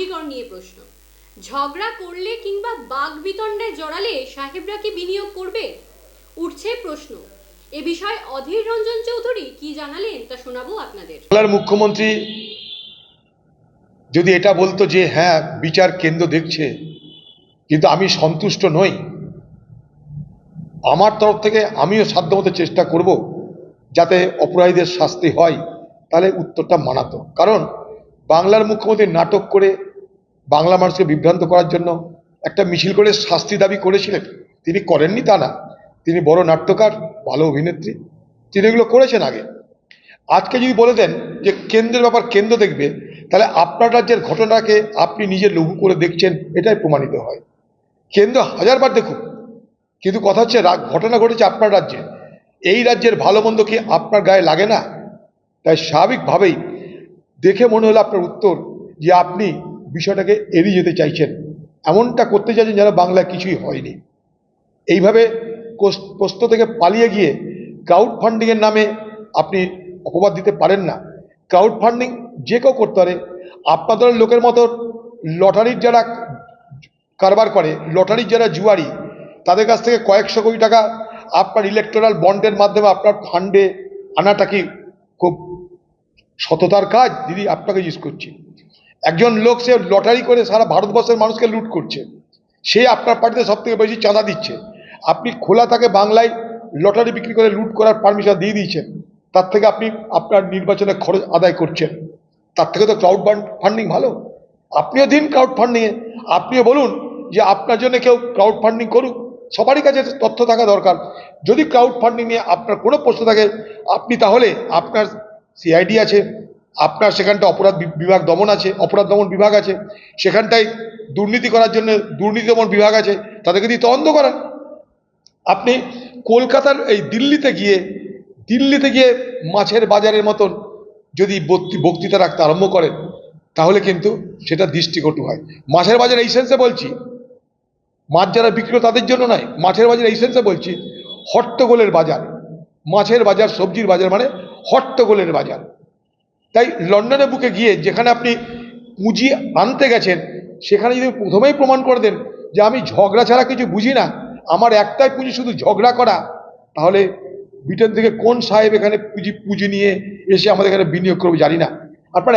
আরজিকর নিয়ে প্রশ্ন। ঝগড়া করলে কিংবা বাঘ বিতণ্ডে জড়ালে সাহেবরা কি বিনিয়োগ করবে? উঠছে প্রশ্ন। এ বিষয়ে অধীর রঞ্জন চৌধুরী কি জানালেন তা শোনাবো আপনাদের। বাংলার মুখ্যমন্ত্রী যদি এটা বলতো যে হ্যাঁ বিচার কেন্দ্র দেখছে, কিন্তু আমি সন্তুষ্ট নই। আমার তরফ থেকে আমিও সাধ্যমতো চেষ্টা করব যাতে অপরাধীদের শাস্তি হয়। তাহলে উত্তরটা মানাতো। কারণ বাংলার মুখ্যমন্ত্রী নাটক করে বাংলা মানুষকে বিভ্রান্ত করার জন্য একটা মিছিল করে শাস্তি দাবি করেছিলেন। তিনি করেননি তা না। তিনি বড় নাট্যকার, ভালো অভিনেত্রী। তিনি এগুলো করেছেন আগে। আজকে যদি বলে দেন যে কেন্দ্রের ব্যাপার কেন্দ্র দেখবে, তাহলে আপনার রাজ্যের ঘটনাকে আপনি নিজে লঘু করে দেখছেন, এটাই প্রমাণিত হয়। কেন্দ্র হাজারবার দেখুক। কিন্তু কথা হচ্ছে ঘটনা ঘটেছে আপনার রাজ্যে। এই রাজ্যের ভালো মন্দ কি আপনার গায়ে লাগে না? তাই স্বাভাবিকভাবেই দেখে মনে হলো আপনার উত্তর যে আপনি বিষয়টাকে এড়িয়ে যেতে চাইছেন। এমনটা করতে চাইছেন যেন বাংলা কিছুই হয়নি। এইভাবে প্রশ্ন থেকে পালিয়ে গিয়ে ক্রাউড ফান্ডিংয়ের নামে আপনি অপবাদ দিতে পারেন না। ক্রাউড ফান্ডিং যে কেউ করতে পারে, আপনাদের লোকের মতো লটারির যারা কারবার করে, লটারির যারা জুয়ারি, তাদের কাছ থেকে কয়েকশো কোটি টাকা আপনার ইলেকট্রাল বন্ডের মাধ্যমে আপনার ফান্ডে আনাটা কি খুব সততার কাজ? দিদি, আপনাকে জিজ্ঞেস করছি। একজন লোক সে লটারি করে সারা ভারতবর্ষের মানুষকে লুট করছে। সে আপনার পার্টিতে সব থেকে বেশি চাঁদা দিচ্ছে। আপনি খোলা তাকে বাংলায় লটারি বিক্রি করে লুট করার পারমিশন দিয়ে দিয়েছেন। তার থেকে আপনি আপনার নির্বাচনে খরচ আদায় করছেন। তার থেকে তো ক্রাউড ফান্ডিং ভালো। আপনিও দিন ক্রাউড ফান্ডিংয়ে আপনিও বলুন যে আপনার জন্য কেউ ক্রাউড ফান্ডিং করুক। সবারই কাছে তথ্য থাকা দরকার। যদি ক্রাউড ফান্ডিং নিয়ে আপনার কোনো প্রশ্ন থাকে, আপনি তাহলে আপনার সিআইডি আছে। আপনার সেখানটা অপরাধ বিভাগ দমন আছে, অপরাধ দমন বিভাগ আছে, সেখানটায় দুর্নীতি করার জন্য দুর্নীতি দমন বিভাগ আছে, তাদেরকে দিয়ে তদন্ত করান। আপনি কলকাতার এই দিল্লিতে গিয়ে দিল্লিতে গিয়ে মাছের বাজারের মতন যদি বক্তি- বক্তৃতা রাখতে আরম্ভ করেন, তাহলে কিন্তু সেটা দৃষ্টিকটু হয়। মাছের বাজার এই সেন্সে বলছি, মাছ যারা বিক্রি করে তাদের জন্য নয়, মাছের বাজার এই সেন্সে বলছি, হট্টগোলের বাজার। মাছের বাজার, সবজির বাজার মানে হট্টগোলের বাজার। তাই লন্ডনের বুকে গিয়ে যেখানে আপনি পুঁজি আনতে গেছেন, সেখানে যদি প্রথমেই প্রমাণ করে দেন যে আমি ঝগড়া ছাড়া কিছু বুঝি না, আমার একটাই পুঁজি শুধু ঝগড়া করা, তাহলে ব্রিটেন থেকে কোন সাহেব এখানে পুঁজি পুঁজি নিয়ে এসে আমাদের এখানে বিনিয়োগ করবে জানি না।